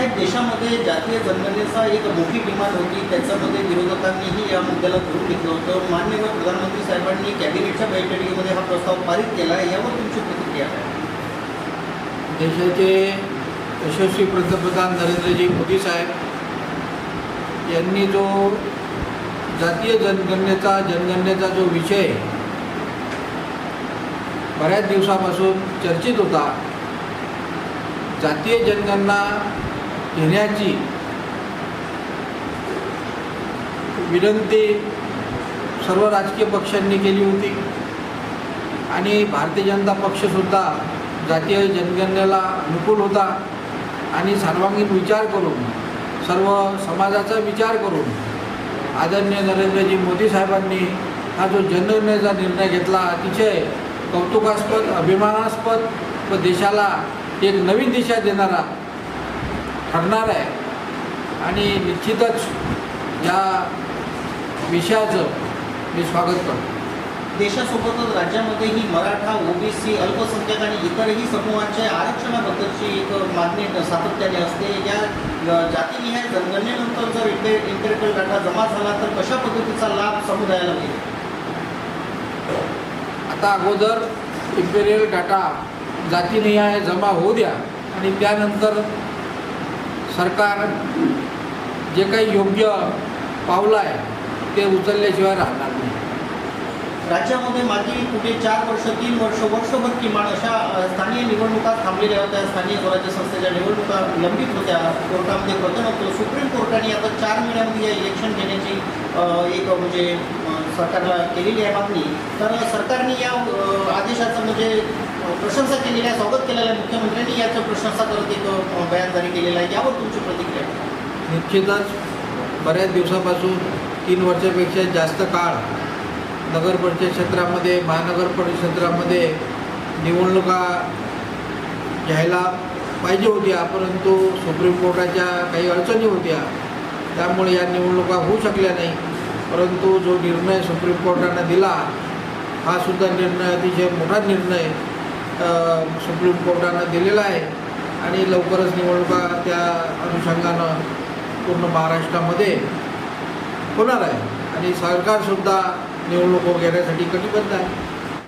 साहेब देशामध्ये जातीय जनगणनेचा एक मोठी डिमांड होती. त्याच्यामध्ये विरोधकांनीही या मुद्द्याला धरून घेतलं होतं. मान्यवर प्रधानमंत्री साहेबांनी कॅबिनेटच्या बैठकीमध्ये हा प्रस्ताव पारित केला आहे. यावर तुमची प्रतिक्रिया काय? देशाचे यशस्वी पंतप्रधान नरेंद्रजी मोदी साहेब यांनी जो जातीय जनगणनेचा जनगणनेचा जो विषय बऱ्याच दिवसापासून चर्चित होता जातीय जनगणना घेण्याची विनंती सर्व राजकीय पक्षांनी केली होती. आणि भारतीय जनता पक्षसुद्धा जातीय जनगणनेला अनुकूल होता. आणि सर्वांगीण विचार करून सर्व समाजाचा विचार करून आदरणीय नरेंद्रजी मोदी साहेबांनी हा जो जनगणनेचा निर्णय घेतला अतिशय कौतुकास्पद अभिमानास्पद व देशाला एक नवीन दिशा देणारा ठरणार आहे. आणि निश्चितच या विषयाचं मी स्वागत करतो. देशासोबतच राज्यामध्येही मराठा ओबीसी अल्पसंख्याक आणि इतरही समूहांच्या आरक्षणाबद्दलची एक मागणी सातत्याने असते. या जातीनिहाय जनगणनेनंतर जर इंटे इंटेरियल डाटा जमा झाला तर कशा पद्धतीचा लाभ समुदायाला मिळेल? आता अगोदर इम्पेरियल डाटा जातीनिहाय जमा होऊ द्या आणि त्यानंतर सरकार जे काही योग्य पावलं आहे ते उचलल्याशिवाय राहणार नाही. राज्यामध्ये मागील कुठे चार वर्ष तीन वर्ष वर्षभर किमान अशा स्थानीय निवडणुका थांबलेल्या होत्या. स्थानिक स्वराज्य संस्थेच्या निवडणुका लंबित होत्या. कोर्टामध्ये प्रकरण होतं. सुप्रीम कोर्टाने आता चार महिन्यामध्ये या इलेक्शन घेण्याची एक म्हणजे सरकारला केलेली आहे मागणी. तर सरकारने या म्हणजे, अ, म्हणजे प्रशंसा केलेली आहे स्वागत केलेलं आहे मुख्यमंत्र्यांनी. याचं प्रशंसा करत एक बयान जारी केलेलं आहे. यावर तुमची प्रतिक्रिया निश्चितच बऱ्याच दिवसापासून तीन वर्षापेक्षा जास्त काळ नगर परिषद क्षेत्रामध्ये महानगर परिषद क्षेत्रामध्ये निवडणुका घ्यायला पाहिजे होत्या परंतु सुप्रीम कोर्टाच्या काही अडचणी होत्या. त्यामुळे या निवडणुका होऊ शकल्या नाही. परंतु जो निर्णय सुप्रीम कोर्टानं दिला हा सुद्धा निर्णय अतिशय मोठा निर्णय सुप्रीम कोर्टानं दिलेला आहे. आणि लवकरच निवडणुका त्या अनुषंगानं पूर्ण महाराष्ट्रामध्ये होणार आहे. आणि सरकारसुद्धा निवडणूक घेण्यासाठी कटिबद्ध आहे.